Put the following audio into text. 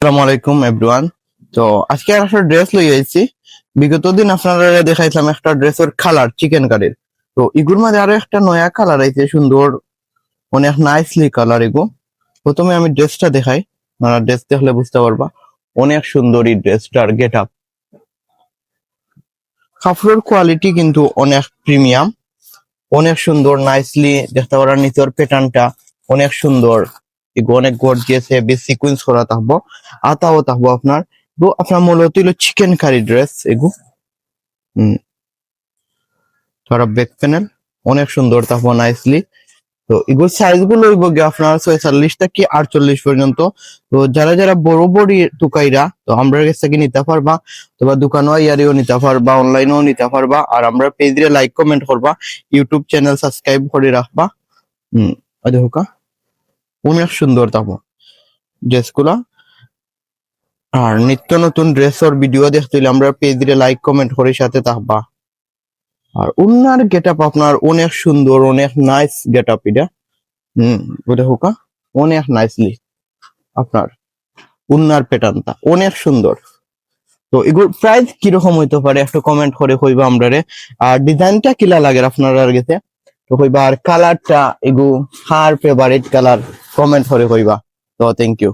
আসসালামু আলাইকুম এভরিওয়ান তো আজকে একটা ড্রেস লই আইছি। বিগত দিন আপনারা দেখাইছিলাম একটা ড্রেসের কালার চিকেন কারির তো ইগুর মাঝে আরও একটা নয়া কালার আইছে, সুন্দর অনেক নাইসলি কালার এগো। প্রথমে আমি ড্রেসটা দেখাই, আপনারা ড্রেস দেখলে বুঝতে পারবা। অনেক সুন্দর এই ড্রেসটার গেট আপ কাপড়ের কোয়ালিটি কিন্তু অনেক প্রিমিয়াম অনেক সুন্দর নাইসলি দেখতে পারার নিচের প্যাটার্নটা অনেক সুন্দর। এগো অনেক গর্জিয়াস হেভি সিকুয়েন্স করা থাকব। আতাও থাকব আপনার আপনার মূলত হলো চিকেন কারি ড্রেস এগু। হুম। ধরা ব্যাক প্যানেল অনেক সুন্দর থাকব নাইসলি তো এগুলো সাইজগুলো গিয়ে আপনার ছয়চল্লিশ থেকে আটচল্লিশ পর্যন্ত। তো যারা যারা বড় বড় টুকাইরা তো আমরা কাছ থেকে নিতে পারবা। তোমার দোকানও ইয়ারিও নিতে পারবা অনলাইনেও নিতে পারবা। আর আমরা পেজে লাইক কমেন্ট করবা। ইউটিউব চ্যানেল সাবস্ক্রাইব করে রাখবা। হুম দেখো কা। অনেক সুন্দর থাকব ড্রেসগুলা। আর নিত্য নতুন ড্রেসের ভিডিও দেখতে হলে আমরা পেজ লাইক কমেন্ট করে সাথে থাকবা। আর উন্নার গেট আপ আপনার অনেক সুন্দর, অনেক নাইস গেট আপ এটা। হম ওটা হোকা? অনেক নাইসলি আপনার উন্নার প্যাটার্নটা অনেক সুন্দর। তো এগুলোর প্রাইস কীরকম হইতে পারে একটু কমেন্ট করে কইবা আমরা আর ডিজাইনটা কিলা লাগে আপনার আর গেছে? তো কইবা আর কালারটা এগু হার ফেভারিট কালার কমেন্ট করে কইবা। তো থ্যাংক ইউ